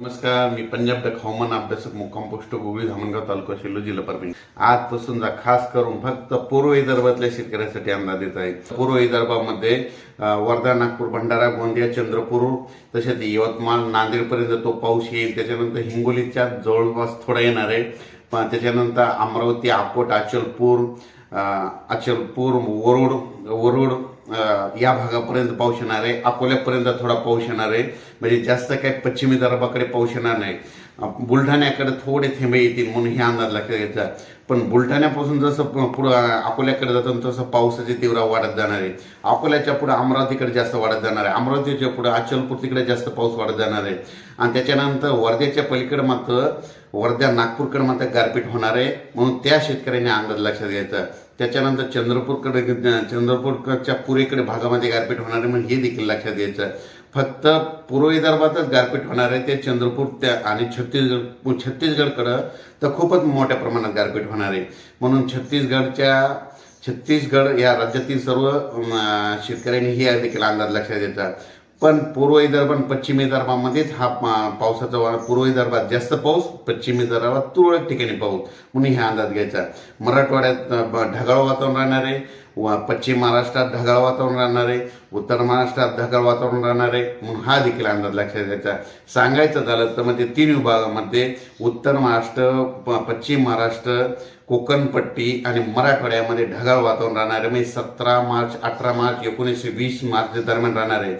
नमस्कार मी पंजाब डक हवामान अभ्यासक मुक्काम पोस्ट गोगळी धामणगाव तालुका शिल्लो जिल्हा परभणी. आजपासून जा खास करून फक्त पूर्व विदर्भातल्या शेतकऱ्यांसाठी अंदाज येत आहे. पूर्व विदर्भामध्ये वर्धा नागपूर भंडारा गोंदिया चंद्रपूर तसेच यवतमाळ नांदेडपर्यंत तो पाऊस येईल. त्याच्यानंतर हिंगोलीच्या जवळपास थोडा येणार आहे. पण त्याच्यानंतर अमरावती अकोट अचलपूर अचलपूर वरुड वरुड या भागापर्यंत पाऊस येणार आहे. अकोल्यापर्यंत थोडा पाऊस येणार आहे. म्हणजे जास्त काही पश्चिमी विदर्भाकडे पाऊस येणार नाही. बुलढाण्याकडे थोडे थेंबे येतील म्हणून हे अंदाज लक्षात घ्यायचा पण बुलढाण्यापासून जसं पुढं अकोल्याकडे जातो तसं पावसाची तीव्र वाढत जाणार आहे. अकोल्याच्या पुढे अमरावतीकडे जास्त वाढत जाणार आहे. अमरावतीच्या पुढे अचलपूर तिकडे जास्त पाऊस वाढत जाणार आहे. आणि त्याच्यानंतर वर्ध्याच्या पलीकडे मात्र वर्ध्या नागपूरकडे मात्र गारपीट होणार आहे. म्हणून त्या शेतकऱ्यांनी अंदाज लक्षात घ्यायचा त्याच्यानंतर चंद्रपूरकडे चंद्रपूरच्या पुरेकडे भागामध्ये गारपीट होणार आहे म्हणून हे देखील लक्षात घ्यायचं फक्त पूर्व विदर्भातच गारपीट होणार आहे ते चंद्रपूर त्या आणि छत्तीसगड छत्तीसगडकडं तर खूपच मोठ्या प्रमाणात गारपीट होणार आहे. म्हणून छत्तीसगडच्या छत्तीसगड या राज्यातील सर्व शेतकऱ्यांनी हे देखील अंदाज लक्षात द्यायचा पण पूर्व विदर्भ आणि पश्चिम विदर्भामध्येच हा पावसाचा वा- पूर्व विदर्भात जास्त पाऊस पश्चिम विदर्भात तुरळक ठिकाणी पाऊस. म्हणून ह्या अंदाज घ्यायचा. मराठवाड्यात ढगाळ वातावरण राहणार आहे. व पश्चिम महाराष्ट्रात ढगाळ वातावरण राहणार आहे. उत्तर महाराष्ट्रात ढगाळ वातावरण राहणार आहे. म्हणून हा देखील अंदाज लक्षात घ्यायचा. सांगायचं झालं तर म्हणजे तीन विभागामध्ये उत्तर महाराष्ट्र पश्चिम महाराष्ट्र कोकणपट्टी आणि मराठवाड्यामध्ये ढगाळ वातावरण राहणार आहे. म्हणजे सतरा मार्च अठरा मार्च एकोणीसशे वीस मार्च दरम्यान राहणार आहे.